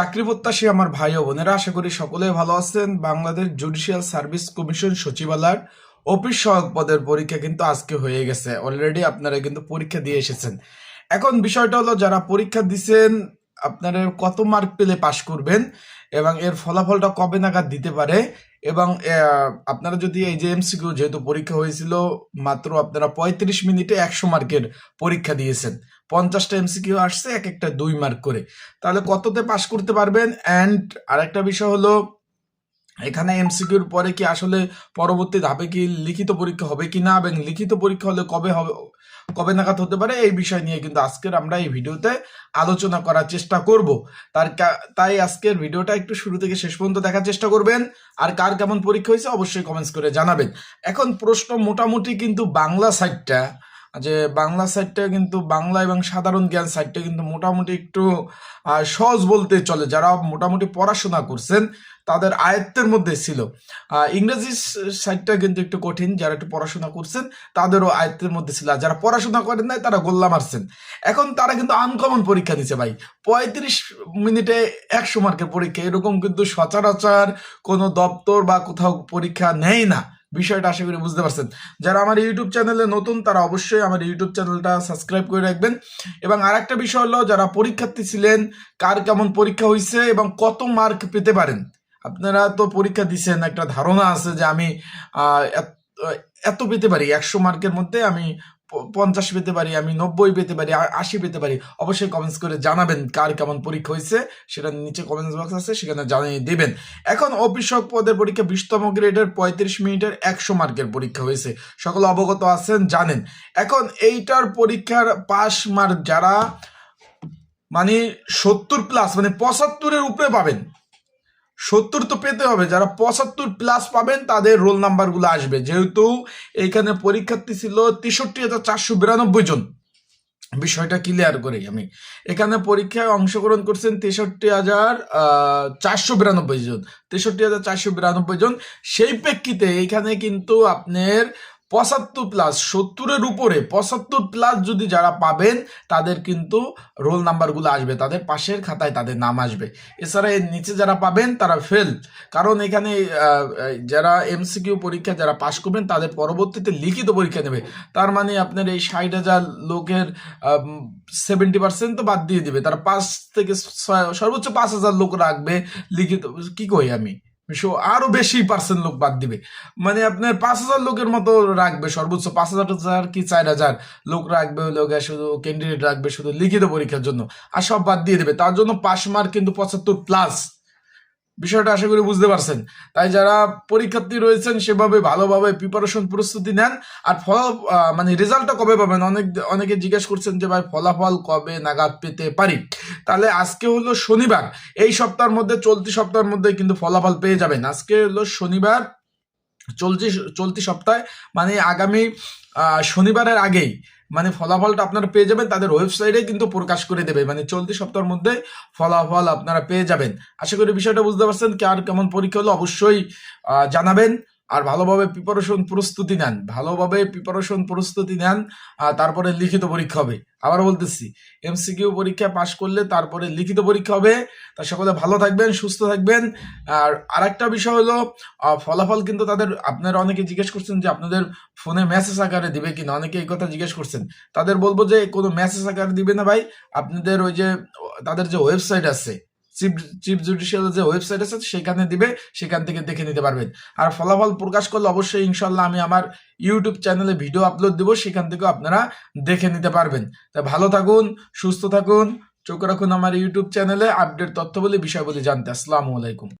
চাকরি প্রত্যাশী আমার ভাই ও বোনেরা, আশা করি সকলে ভালো আছেন। বাংলাদেশ জুডিশিয়াল সার্ভিস কমিশন সচিবালয়ের অফিস সহায়ক পদের পরীক্ষা কিন্তু আজকে হয়ে গেছে। অলরেডি আপনারা কিন্তু পরীক্ষা দিয়ে এসেছেন। এখন বিষয়টা হলো, যারা পরীক্ষা দিছেন, আপনারা কত মার্ক পেলে পাশ করবেন এবং এর ফলাফলটা কবে নাগাদ দিতে পারে? এবং আপনারা যদি এই যে এমসিকিউ যেহেতু পরীক্ষা হয়েছিল, মাত্র আপনারা পঁয়ত্রিশ মিনিটে একশো মার্কের পরীক্ষা দিয়েছেন। পঞ্চাশটা এমসিকিউ আসছে, এক একটা দুই মার্ক করে। তাহলে কততে পাশ করতে পারবেন? অ্যান্ড আরেকটা বিষয় হলো এখানে এমসিকিউর পরে কি আসলে পরবর্তী ধাপে কি লিখিত পরীক্ষা হবে কি না? এবং লিখিত পরীক্ষা হলে কবে হবে, কবে নাগাদ হতে পারে? এই বিষয় নিয়ে কিন্তু আজকের আমরা এই ভিডিওতে আলোচনা করার চেষ্টা করব। তার তাই আজকের ভিডিওটা একটু শুরু থেকে শেষ পর্যন্ত দেখার চেষ্টা করবেন। আর কার কেমন পরীক্ষা হয়েছে অবশ্যই কমেন্টস করে জানাবেন। এখন প্রশ্ন মোটামুটি কিন্তু বাংলা সাইডটা যে বাংলা সাইডটা কিন্তু বাংলা এবং সাধারণ জ্ঞান সাইডটা কিন্তু মোটামুটি একটু সহজ বলতে চলে। যারা মোটামুটি পড়াশোনা করছেন, তাদের আয়ত্তের মধ্যে ছিল। ইংরেজি সাইডটা কিন্তু একটু কঠিন, যারা একটু পড়াশোনা করছেন, তাদেরও আয়ত্তের মধ্যে ছিল। আর যারা পড়াশোনা করেন নাই, তারা গোল্লা মারছেন। এখন তারা কিন্তু আনকমন পরীক্ষা দিচ্ছে ভাই। পঁয়ত্রিশ মিনিটে একশো মার্কের পরীক্ষা। এরকম কিন্তু সচরাচর কোনো দপ্তর বা কোথাও পরীক্ষা নেয় না। বিষয়টা আশা করি বুঝতে পারছেন। যারা আমার ইউটিউব চ্যানেলে নতুন, তারা অবশ্যই আমার ইউটিউব চ্যানেলটা সাবস্ক্রাইব করে রাখবেন। এবং আর একটা বিষয় হলো, যারা পরীক্ষার্থী ছিলেন, কার কেমন পরীক্ষা হয়েছে এবং কত মার্ক পেতে পারেন? আপনারা তো পরীক্ষা দিচ্ছেন একটা ধারণা আছে যে আমি এত- পেতে পারি, একশো মার্কের মধ্যে আমি পঞ্চাশ পেতে পারি, আমি নব্বই পেতে পারি আশি পেতে পারি, অবশ্যই কমেন্টস করে জানাবেন কার কেমন পরীক্ষা হয়েছে। সেটা নিচে কমেন্টস বক্স আছে, সেখানে জানিয়ে দেবেন। এখন অফিসক পদের পরীক্ষা বিশতম গ্রেডের পঁয়ত্রিশ মিনিটের একশো মার্কের পরীক্ষা হয়েছে। সকল অবগত আছেন, জানেন। এখন এইটার পরীক্ষার পাস মার্ক যারা মানে সত্তর প্লাস মানে পঁচাত্তরের উপরে পাবেন। সত্তর তো পেতে হবে। যারা পঁচাত্তর প্লাস পাবেন, তাদের রোল নাম্বারগুলো আসবে। যেহেতু এখানে পরীক্ষার্থী ছিল তেষট্টি হাজার চারশো বিরানব্বই জন। বিষয়টা ক্লিয়ার করি আমি। এখানে পরীক্ষায় অংশগ্রহণ করছেন তেষট্টি হাজার চারশো বিরানব্বই জন। তেষট্টি হাজার চারশো বিরানব্বই জন। সেই প্রেক্ষিতে এখানে কিন্তু আপনার পঁচাত্তর প্লাস সত্তরের উপরে। পঁচাত্তর প্লাস যদি যারা পাবেন, তাদের কিন্তু রোল নাম্বারগুলো আসবে। তাদের পাশের খাতায় তাদের নাম আসবে। এছাড়া এর নিচে যারা পাবেন, তারা ফেল কারণ এখানে যারা এমসিকিউ পরীক্ষা যারা পাশ করবেন, তাদের পরবর্তীতে লিখিত পরীক্ষা নেবে। তার মানে আপনার এই ষাট হাজার লোকের সেভেন্টি পার্সেন্ট তো বাদ দিয়ে দিবে। তারা পাঁচ থেকে সর্বোচ্চ পাঁচ হাজার লোক রাখবে লিখিত। কি কই আমি? আরও বেশি পার্সেন্ট লোক বাদ দিবে। মানে আপনার পাঁচ হাজার লোকের মতো রাখবে সর্বোচ্চ। পাঁচ হাজার কি চার হাজার লোক রাখবে? লোক শুধু ক্যান্ডিডেট রাখবে শুধু লিখিত পরীক্ষার জন্য। আর সব বাদ দিয়ে দেবে। তার জন্য পাস মার্ক কিন্তু পঁচাত্তর প্লাস বিষয়টা আশা করি বুঝতে পারছেন। তাই যারা পরীক্ষার্থী রয়েছেন, সেভাবে ভালোভাবে প্রিপারেশন প্রস্তুতি নেন। আর ফল মানে রেজাল্টটা কবে পাবেন? অনেক, অনেকে জিজ্ঞেস করছেন যে ভাই, ফলাফল কবে নাগাদ পেতে পারি? তাহলে আজকে হলো শনিবার। এই সপ্তাহের মধ্যে, চলতি সপ্তাহের মধ্যে কিন্তু ফলাফল পেয়ে যাবেন। আজকে হলো শনিবার, চলতি চলতি সপ্তাহে মানে আগামী শনিবারের আগেই মানে ফলাফলটা আপনারা পেয়ে যাবেন, তাদের ওয়েবসাইটে কিন্তু প্রকাশ করে দেবে। মানে চলতি সপ্তাহের মধ্যে ফলাফল আপনারা পেয়ে যাবেন। আশা করি বিষয়টা বুঝতে পারছেন। কি আর কেমন পরীক্ষা হলো অবশ্যই জানাবেন। আর ভালোভাবে প্রিপারেশন প্রস্তুতি নেন। ভালোভাবে প্রিপারেশন প্রস্তুতি নেন তারপরে লিখিত পরীক্ষা হবে। আবার বলতেছি এমসিকিউ পরীক্ষা পাশ করলে তারপরে লিখিত পরীক্ষা হবে। তা সকলে ভালো থাকবেন, সুস্থ থাকবেন। আর আরেকটা বিষয় হলো ফলাফল কিন্তু তাদের, আপনারা অনেকে জিজ্ঞেস করছেন যে আপনাদের ফোনে মেসেজ আকারে দিবে কিনা। অনেকে এই কথা জিজ্ঞেস করছেন। তাদের বলব যে কোনো মেসেজ আকারে দিবে না ভাই। আপনাদের ওই যে, তাদের যে ওয়েবসাইট আছে চিফ চিফ জুডিশিয়াল যে ওয়েবসাইট আছে, সেখানে দিবে, সেখান থেকে দেখে নিতে পারবেন। আর ফলাফল প্রকাশ করলে অবশ্যই ইনশাল্লাহ আমি আমার ইউটিউব চ্যানেলে ভিডিও আপলোড দেবো, সেখান থেকেও আপনারা দেখে নিতে পারবেন। তা ভালো থাকুন, সুস্থ থাকুন, চোখ রাখুন আমার ইউটিউব চ্যানেলে আপডেট তথ্য বলে বিষয় বলে জানতে। আসসালামু আলাইকুম।